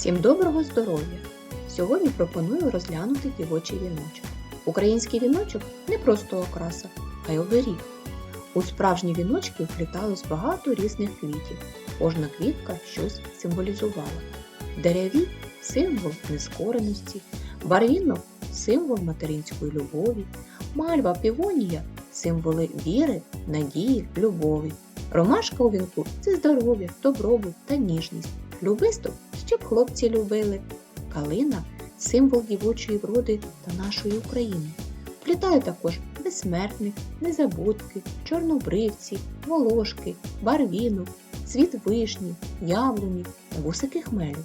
Всім доброго здоров'я! Сьогодні пропоную розглянути дівочий віночок. Український віночок не просто окраса, а й оберіг. У справжні віночки впліталось багато різних квітів. Кожна квітка щось символізувала. Дереві символ нескореності, барвінок символ материнської любові, мальва півонія символи віри, надії, любові. Ромашка у вінку це здоров'я, добробут та ніжність. Любисток, щоб хлопці любили. Калина символ дівочої вроди та нашої України. Вплітає також безсмертник, незабудки, чорнобривці, волошки, барвінок, цвіт вишні, яблуні та вусики хмелю.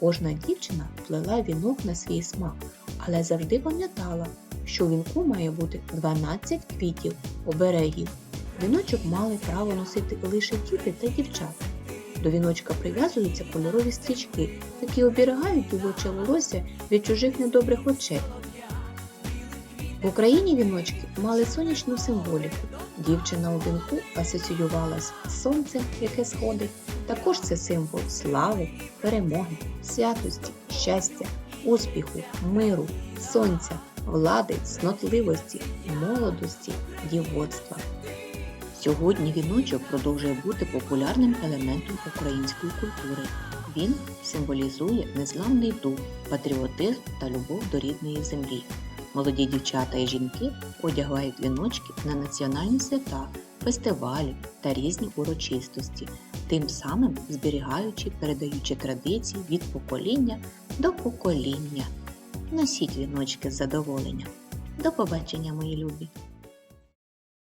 Кожна дівчина плела вінок на свій смак, але завжди пам'ятала, що вінку має бути 12 квітів оберегів. Віночок мали право носити лише діти та дівчата. До віночка прив'язуються кольорові стрічки, які оберігають дівоче волосся від чужих недобрих очей. В Україні віночки мали сонячну символіку. Дівчина у вінку асоціювалась з сонцем, яке сходить. Також це символ слави, перемоги, святості, щастя, успіху, миру, сонця, влади, снотливості, молодості, дівоцтва. Сьогодні віночок продовжує бути популярним елементом української культури. Він символізує незламний дух, патріотизм та любов до рідної землі. Молоді дівчата і жінки одягають віночки на національні свята, фестивалі та різні урочистості, тим самим зберігаючи, передаючи традиції від покоління до покоління. Носіть віночки з задоволенням. До побачення, мої любі!